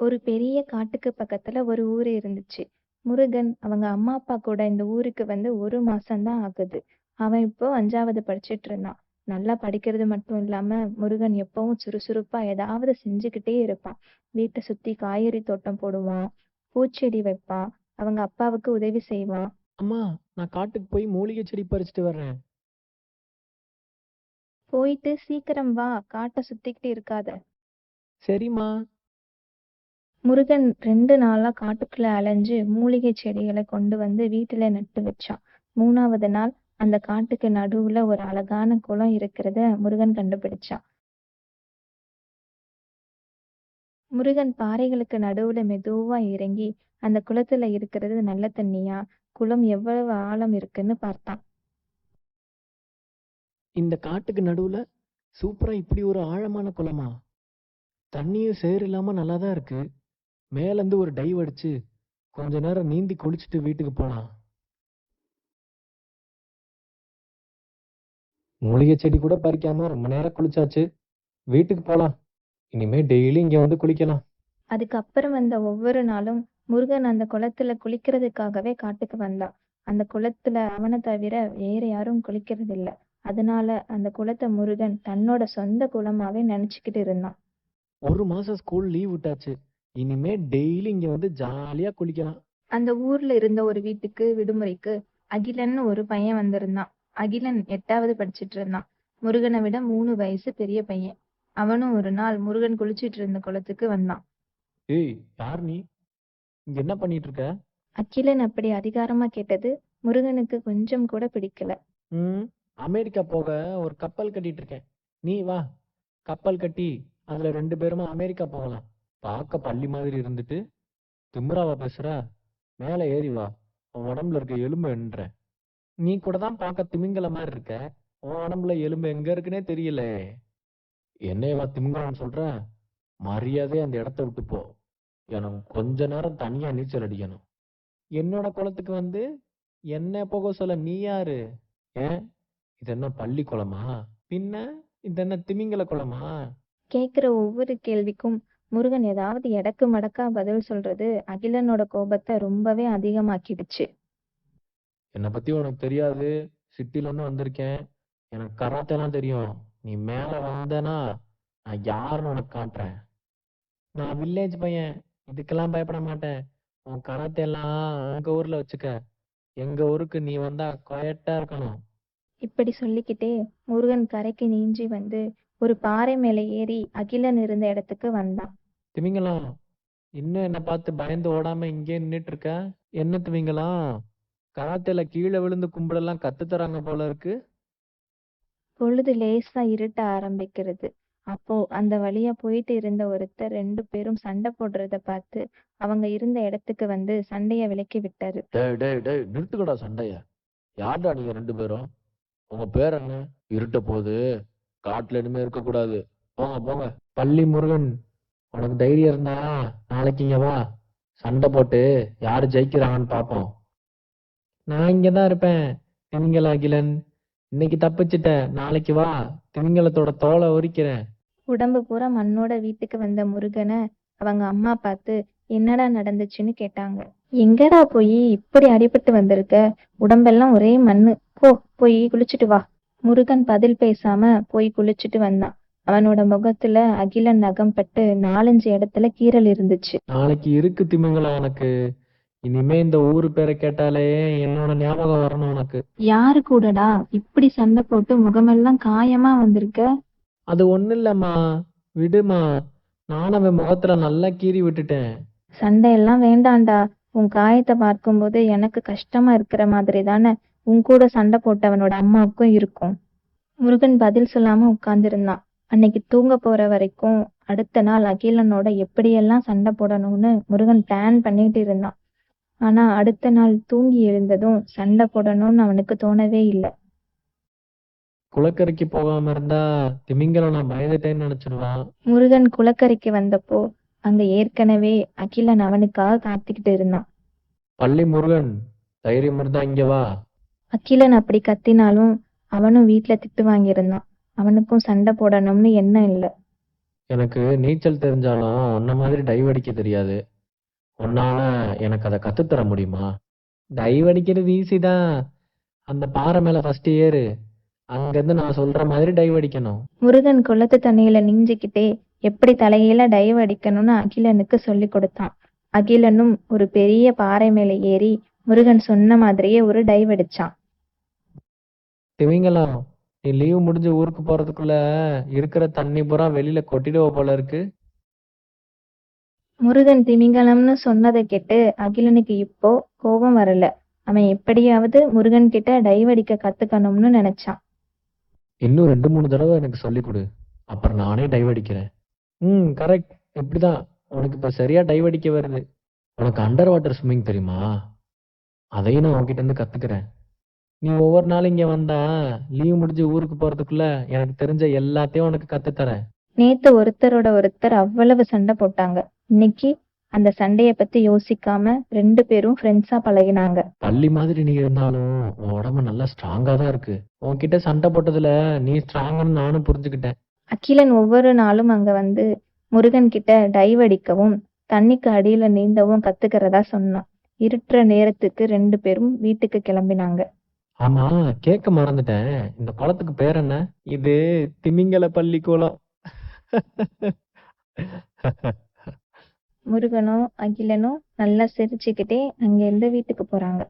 ஒரு பெரிய காட்டுக்கு பக்கத்துல ஒரு ஊர் இருந்துச்சு. முருகன் அவங்க அம்மா அப்பா கூட இந்த ஊருக்கு வந்து ஒரு மாசம்தான் ஆகுது. அவன் இப்போ அஞ்சாவது படிச்சிட்டு இருந்தான். நல்லா படிக்கிறது மட்டும் இல்லாம முருகன் எப்பவும் சுறுசுறுப்பா ஏதாவது செஞ்சுக்கிட்டே இருப்பான். வீட்டை சுத்தி காய்கறி தோட்டம் போடுவான், பூச்செடி வைப்பான், அவங்க அப்பாவுக்கு உதவி செய்வான். அம்மா நான் காட்டுக்கு போய் மூலிகை செடி பறிச்சுட்டு வர்றேன் போயிட்டு சீக்கிரம் வா காட்டை சுத்திக்கிட்டு இருக்காத. சரிம்மா முருகன் ரெண்டு நாளா காட்டுக்குள்ள அலைஞ்சு மூலிகை செடிகளை கொண்டு வந்து வீட்டுல நட்டு வச்சான். மூணாவது நாள் அந்த காட்டுக்கு நடுவுல ஒரு அழகான குளம் இருக்கிறத முருகன் கண்டுபிடிச்சான். முருகன் பாறைகளுக்கு நடுவுல மெதுவா இறங்கி அந்த குளத்துல இருக்கிறது நல்ல தண்ணியா குளம் எவ்வளவு ஆழம் இருக்குன்னு பார்த்தான். இந்த காட்டுக்கு நடுவுல சூப்பரா இப்படி ஒரு ஆழமான குளமா தண்ணியும் சேர் இல்லாம நல்லா தான் இருக்கு மேல இருந்து ஒரு டைவ் அடிச்சு கொஞ்ச நேரம் நீந்தி குளிச்சுட்டு வீட்டுக்கு போலாம் மூலிகை செடி கூட பறிக்காம ரொம்ப நேரம் குளிச்சாச்சு வீட்டுக்கு போலாம் இனிமே டெய்லி இங்க வந்து குளிக்கலாம் அதுக்கப்புறம் வந்த ஒவ்வொரு நாளும் முருகன் அந்த குளத்துல குளிக்கிறதுக்காகவே காட்டுக்கு வந்தான். அந்த குளத்துல அவனை தவிர வேற யாரும் குளிக்கிறது இல்ல. அதனால அந்த குளத்தை முருகன் தன்னோட சொந்த குளமாவே நினைச்சுக்கிட்டு இருந்தான். ஒரு மாசம் ஸ்கூல் லீவ் விட்டாச்சு இனிமே டெய்லி இங்க வந்து ஜாலியா குளிக்கலாம் அந்த ஊர்ல இருந்த ஒரு வீட்டுக்கு விடுமுறைக்கு அகிலன்னு ஒரு பையன் வந்திருந்தான். அகிலன் எட்டாவது படிச்சிட்டு இருந்தான். முருகனை விட மூணு வயசு பெரிய பையன். அவனும் ஒரு நாள் முருகன் குளிச்சிட்டு இருந்த குளத்துக்கு வந்தான். ஏய் யார் நீ இங்க என்ன பண்ணிட்டு இருக்க அகிலன் அப்படி அதிகாரமா கேட்டது முருகனுக்கு கொஞ்சம் கூட பிடிக்கல. ம் அமெரிக்கா போக ஒரு கப்பல் கட்டிட்டு இருக்கேன் நீ வா கப்பல் கட்டி அதுல ரெண்டு பேருமா அமெரிக்கா போகலாம் பார்க்க பள்ளி மாதிரி இருந்துட்டு திமிராவா பேசுற? மேல ஏறி வா. உன் உடம்புல இருக்க எலும்பு என்ற நீ கூட தான் பார்க்க திமிங்கல மாதிரி இருக்க. உன் உடம்புல எலும்பு எங்க இருக்குன்னே தெரியல. என்னையவா திமிங்கலம்னு சொல்ற? மரியாதை அந்த இடத்த விட்டு போ. எனக்கு கொஞ்ச நேரம் தனியா நீச்சல் அடிக்கணும். என்னோட குளத்துக்கு வந்து என்ன போக சொல்ல நீ யாரு? ஏன்? இது என்ன பள்ளி குளமா? பின்ன இது என்ன திமிங்கல குளமா? கேக்குற ஒவ்வொரு கேள்விக்கும் முருகன் ஏதாவது எடக்கு மடக்கா பதில் சொல்றது அகிலனோட கோபத்தை ரொம்பவே அதிகமாக்கிடுச்சு. என்னை பத்தி உனக்கு தெரியாது. சிட்டில இருந்து வந்திருக்கேன். எனக்கு கராத்தே எல்லாம் தெரியும். நீ மேல வந்தனா நான் யாருன்னு உனக்கு காட்டுறேன். நான் வில்லேஜ் பையன். இதுக்கெல்லாம் பயப்பட மாட்டேன். உன் கராத்தே எல்லாம் உங்க ஊர்ல வச்சுக்க. எங்க ஊருக்கு நீ வந்தா குவாய்ட்டா இருக்கணும். இப்படி சொல்லிக்கிட்டே முருகன் கரைக்கு நீஞ்சி வந்து ஒரு பாறை மேல ஏறி அகிலன் இருந்த இடத்துக்கு வந்தான். திமிங்கலம் இன்னும் என்ன பார்த்து பயந்து ஓடாம இங்கே நின்னுட்டு இருக்க என்ன திமிங்கலம் கராத்தேல கீழே விழுந்து கும்பிடெல்லாம் கத்து தராங்க போல இருக்கு பொழுது லேசா இருட்ட ஆரம்பிக்கிறது. அப்போ அந்த வழியா போயிட்டு இருந்த ஒருத்தர் ரெண்டு பேரும் சண்டை போடுறத பார்த்து அவங்க இருந்த இடத்துக்கு வந்து சண்டைய விலக்கி விட்டாரு. டேய் டேய் டேய் நிறுத்துக்கடா சண்டைய யார்டா நீங்க ரெண்டு பேரும் உங்க பேர் என்ன இருட்ட போது காட்டுல இனிமே இருக்க கூடாது போங்க போங்க. பள்ளி முருகன் உனக்கு தைரியம் இருந்தா நாளைக்கு இங்க வா. சண்டை போட்டு யாரு ஜெயிக்கிறாங்கன்னு பாப்போம் நான் இங்கதான் இருப்பேன் திமிங்கல அகிலன். இன்னைக்கு தப்பிச்சிட்ட நாளைக்கு வா. திமிங்கலத்தோட தோலை உரிக்கிறேன். உடம்பு பூரா மண்ணோட வீட்டுக்கு வந்த முருகனை அவங்க அம்மா பார்த்து என்னடா நடந்துச்சுன்னு கேட்டாங்க. எங்கடா போய் இப்படி அடிபட்டு வந்திருக்க? உடம்பெல்லாம் ஒரே மண்ணு. போ போய் குளிச்சுட்டு வா. முருகன் பதில் பேசாம போய் குளிச்சுட்டு வந்தான். அவனோட முகத்துல அகிலன் நகம் பட்டு நாலஞ்சு இடத்துல கீறல் இருந்துச்சு. நாளைக்கு இருக்கு திமிங்கலம் உனக்கு இனிமே இந்த ஊரு பேரை கேட்டாலே என்னோட ஞாபகம் வரணும் உனக்கு யாரு கூடடா இப்படி சண்டை போட்டு முகமெல்லாம் காயமா வந்திருக்க? அது ஒண்ணும் இல்லம்மா விடுமா நானும் அவன் முகத்துல நல்லா கீறி விட்டுட்டேன் சண்டையெல்லாம் வேண்டாம்டா. உன் காயத்தை பார்க்கும்போது எனக்கு கஷ்டமா இருக்கிற மாதிரி தானே உன் கூட சண்டை போட்டவனோட அம்மாவுக்கும் இருக்கும். முருகன் பதில் சொல்லாம உட்கார்ந்திருந்தான். அன்னைக்கு தூங்க போற வரைக்கும் அடுத்த நாள் அகிலனோட எப்படியெல்லாம் சண்டை போடணும்னு முருகன் பிளான் பண்ணிட்டு இருந்தான். ஆனா அடுத்த நாள் தூங்கி எழுந்ததும் சண்டை போடணும்னு அவனுக்கு தோணவே இல்ல. குளக்கரைக்கு போகாம இருந்தா திமிங்கலம் நான் பயந்துட்டேன்னு நினைச்சிடுவான் முருகன் குளக்கரைக்கு வந்தப்போ அங்க ஏற்கனவே அகிலன் அவனுக்காக காத்துக்கிட்டு இருந்தான். பள்ளி முருகன் தைரியம் இருந்தா இங்க வா அகிலன் அப்படி கத்தினாலும் அவனும் வீட்ல திட்டு வாங்கியிருந்தான். அவனுக்கும் சண்டை போடணும்னு எண்ணம் இல்ல. எனக்கு நீச்சல் தெரிஞ்சாலும் உன்ன மாதிரி டைவ் அடிக்க தெரியாது. உன்னால எனக்கு அதை கத்துத்தர முடியுமா? டைவ் அடிக்கிறது ஈஸி தான். அந்த பாறை மேல ஃபர்ஸ்ட் ஏறு. அங்கிருந்து நான் சொல்ற மாதிரி டைவ் அடிக்கணும். முருகன் குளத்து தண்ணியில நீஞ்சிக்கிட்டே எப்படி தலைகீழ டைவ் அடிக்கணும்னு அகிலனுக்கு சொல்லி கொடுத்தான். அகிலனும் ஒரு பெரிய பாறை மேல ஏறி முருகன் சொன்ன மாதிரியே ஒரு டைவ் அடிச்சான். திமிங்கலம் நீ லீவ் முடிஞ்சு ஊருக்கு போறதுக்குள்ள இருக்கிற தண்ணி பூரா வெளியில கொட்டிடுவ போல இருக்கு. முருகன் திமிங்கலம்னு சொன்னதை கேட்டு அகிலனுக்கு இப்போ கோபம் வரல. அவன் எப்படியாவது முருகன் கிட்ட டைவ் அடிக்க கத்துக்கணும்னு நினைச்சான். இன்னும் ரெண்டு மூணு தடவை எனக்கு சொல்லி கொடு. அப்புறம் நானே டைவ் அடிக்கிறேன். ம் கரெக்ட் இப்படிதான். உனக்கு இப்ப சரியா டைவ் அடிக்க வருது. உனக்கு அண்டர் வாட்டர் ஸ்விம்மிங் தெரியுமா? அதையும் நான் உன்கிட்ட இருந்து கத்துக்கிறேன். நீ ஒவ்வொரு நாளும் இங்க வந்தா லீவ் முடிஞ்சு ஊருக்கு போறதுக்குள்ள எனக்கு தெரிஞ்ச எல்லாத்தையும் உனக்கு கத்துத்தரேன். நேத்து ஒருத்தரோட ஒருத்தர் அவ்வளவு சண்டை போட்டாங்க. இன்னைக்கு அந்த சண்டைய பத்தி யோசிக்காம ரெண்டு பேரும் ஃப்ரெண்ட்ஸா பழகினாங்க. பள்ளி மாதிரி நீ இருந்தாலும் உன் உடம்பு நல்லா ஸ்ட்ராங்கா தான் இருக்கு. உன்கிட்ட சண்டை போட்டதுல நீ ஸ்ட்ராங்கன்னு நானும் புரிஞ்சுக்கிட்டேன். அகிலன் ஒவ்வொரு நாளும் அங்க வந்து முருகன் கிட்ட டைவ் அடிக்கவும் தண்ணிக்கு அடியில நீந்தவும் கத்துக்கிறதா சொன்னான். இருட்டுற நேரத்துக்கு ரெண்டு பேரும் வீட்டுக்கு கிளம்பினாங்க. ஆமா கேட்க மறந்துட்டேன். இந்த குளத்துக்கு பேர் என்ன? இது திமிங்கல பள்ளி குளம் முருகனும் அகிலனும் நல்லா சிரிச்சுக்கிட்டே அங்கிருந்து வீட்டுக்கு போறாங்க.